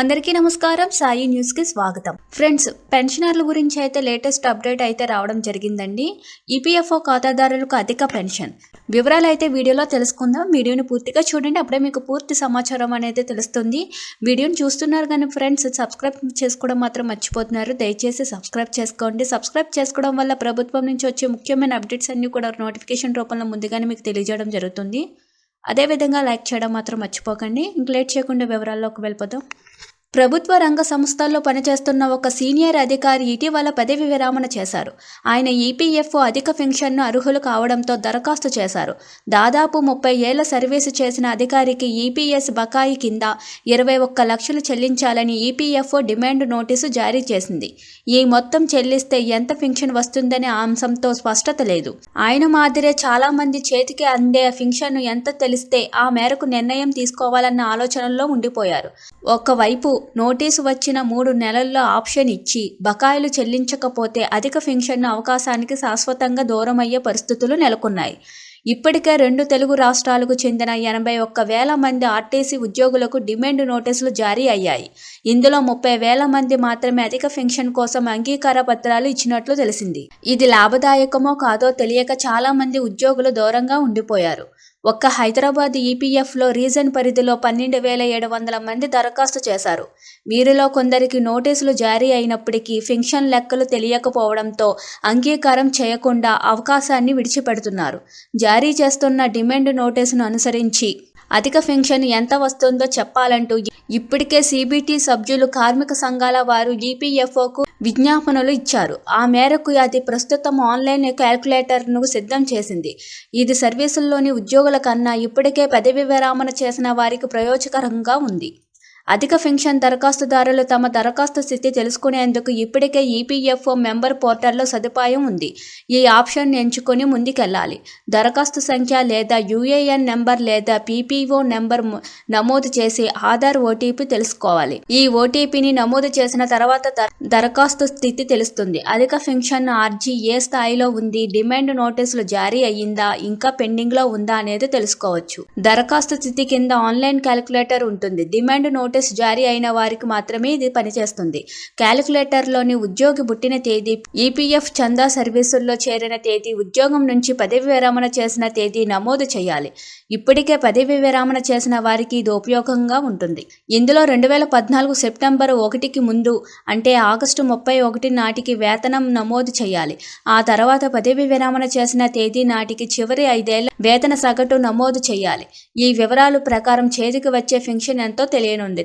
అందరికీ నమస్కారం. సాయి న్యూస్కి స్వాగతం. ఫ్రెండ్స్ పెన్షనర్ల గురించి అయితే లేటెస్ట్ అప్డేట్ అయితే రావడం జరిగిందండి. ఈపీఎఫ్ఓ ఖాతాదారులకు అధిక పెన్షన్. వివరాలు అయితే వీడియోలో తెలుసుకుందాం. వీడియోని పూర్తిగా చూడండి. అప్పుడే మీకు పూర్తి సమాచారం అనేది తెలుస్తుంది. వీడియోని చూస్తున్నారు కానీ ఫ్రెండ్స్ సబ్స్క్రైబ్ చేసుకోవడం మాత్రం మర్చిపోతున్నారు. దయచేసి సబ్స్క్రైబ్ చేసుకోండి. సబ్స్క్రైబ్ చేసుకోవడం వల్ల ప్రభుత్వం నుంచి వచ్చే ముఖ్యమైన అప్డేట్స్ అన్ని కూడా నోటిఫికేషన్ రూపంలో ముందుగానే మీకు తెలియజేయడం జరుగుతుంది. అదేవిధంగా లైక్ చేయడం మాత్రం మర్చిపోకండి. ఇంక లేట్ చేయకుండా వివరాల్లోకి వెళ్ళిపోదాం. ప్రభుత్వ రంగ సంస్థల్లో పనిచేస్తున్న ఒక సీనియర్ అధికారి ఇటీవల పదవి విరమణ చేశారు. ఆయన ఈపీఎఫ్ఓ అధిక పెన్షన్ను అర్హులు కావడంతో దరఖాస్తు చేశారు. దాదాపు ముప్పై ఏళ్ళ సర్వీసు చేసిన అధికారికి ఈపీఎస్ బకాయి కింద ఇరవై ఒక్క లక్షలు చెల్లించాలని ఈపీఎఫ్ఓ డిమాండ్ నోటీసు జారీ చేసింది. ఈ మొత్తం చెల్లిస్తే ఎంత పెన్షన్ వస్తుందనే అంశంతో స్పష్టత లేదు. ఆయన మాదిరే చాలా మంది చేతికి అందే పెన్షన్ను ఎంత తెలిస్తే ఆ మేరకు నిర్ణయం తీసుకోవాలన్న ఆలోచనలో ఉండిపోయారు. ఒకవైపు నోటీసు వచ్చిన మూడు నెలల్లో ఆప్షన్ ఇచ్చి బకాయిలు చెల్లించకపోతే అధిక పెన్షన్ అవకాశానికి శాశ్వతంగా దూరమయ్యే పరిస్థితులు నెలకొన్నాయి. ఇప్పటికే రెండు తెలుగు రాష్ట్రాలకు చెందిన ఎనభై ఒక్క వేల మంది ఆర్టీసీ ఉద్యోగులకు డిమాండ్ నోటీసులు జారీ అయ్యాయి. ఇందులో ముప్పై వేల మంది మాత్రమే అధిక పెన్షన్ కోసం అంగీకార పత్రాలు ఇచ్చినట్లు తెలిసింది. ఇది లాభదాయకమో కాదో తెలియక చాలా మంది ఉద్యోగులు దూరంగా ఉండిపోయారు. ఒక్క హైదరాబాద్ ఈపీఎఫ్లో రీజన్ పరిధిలో పన్నెండు వేల ఏడు వందల మంది దరఖాస్తు చేశారు. వీరిలో కొందరికి నోటీసులు జారీ అయినప్పటికీ పెన్షన్ లెక్కలు తెలియకపోవడంతో అంగీకారం చేయకుండా అవకాశాన్ని విడిచిపెడుతున్నారు. జారీ చేస్తున్న డిమాండ్ నోటీసును అనుసరించి అధిక పెన్షన్ ఎంత వస్తుందో చెప్పాలంటూ ఇప్పటికే సిబిటి సభ్యులు కార్మిక సంఘాల వారు ఈపీఎఫ్ఓకు విజ్ఞాపనలు ఇచ్చారు. ఆ మేరకు అది ప్రస్తుతం ఆన్లైన్ క్యాల్కులేటర్ను సిద్ధం చేసింది. ఇది సర్వీసుల్లోని ఉద్యోగుల కన్నా ఇప్పటికే పదవి విరామణ చేసిన వారికి ప్రయోజకరంగా ఉంది. అధిక పెన్షన్ దరఖాస్తుదారులు తమ దరఖాస్తు స్థితి తెలుసుకునేందుకు ఇప్పటికే ఈపీఎఫ్ఓ మెంబర్ పోర్టల్లో సదుపాయం ఉంది. ఈ ఆప్షన్ ఎంచుకొని ముందుకెళ్ళాలి. దరఖాస్తు సంఖ్య లేదా యూఏఎన్ నెంబర్ లేదా పీపీఓ నెంబర్ నమోదు చేసి ఆధార్ ఓటీపీ తెలుసుకోవాలి. ఈ ఓటీపీని నమోదు చేసిన తర్వాత దరఖాస్తు స్థితి తెలుస్తుంది. అధిక పెన్షన్ ఆర్జీ ఏ స్థాయిలో ఉంది? డిమాండ్ నోటీసులు జారీ అయ్యిందా? ఇంకా పెండింగ్లో ఉందా అనేది తెలుసుకోవచ్చు. దరఖాస్తు స్థితి కింద ఆన్లైన్ క్యాలిక్యులేటర్ ఉంటుంది. డిమాండ్ నోటీస్ నోటీస్ జారీ అయిన వారికి మాత్రమే ఇది పనిచేస్తుంది. క్యాలిక్యులేటర్లోని ఉద్యోగి పుట్టిన తేదీ ఈపీఎఫ్ చందా సర్వీసుల్లో చేరిన తేదీ ఉద్యోగం నుంచి పదవి విరమణ చేసిన తేదీ నమోదు చేయాలి. ఇప్పటికే పదవి విరమణ చేసిన వారికి ఇది ఉపయోగంగా ఉంటుంది. ఇందులో రెండు వేల పద్నాలుగు సెప్టెంబర్ ఒకటికి ముందు అంటే ఆగస్టు ముప్పై ఒకటి నాటికి వేతనం నమోదు చేయాలి. ఆ తర్వాత పదవి విరమణ చేసిన తేదీ నాటికి చివరి ఐదేళ్ళ వేతన సగటు నమోదు చేయాలి. ఈ వివరాలు ప్రకారం చేతికి వచ్చే ఫెన్షన్ ఎంతో తెలియనుంది.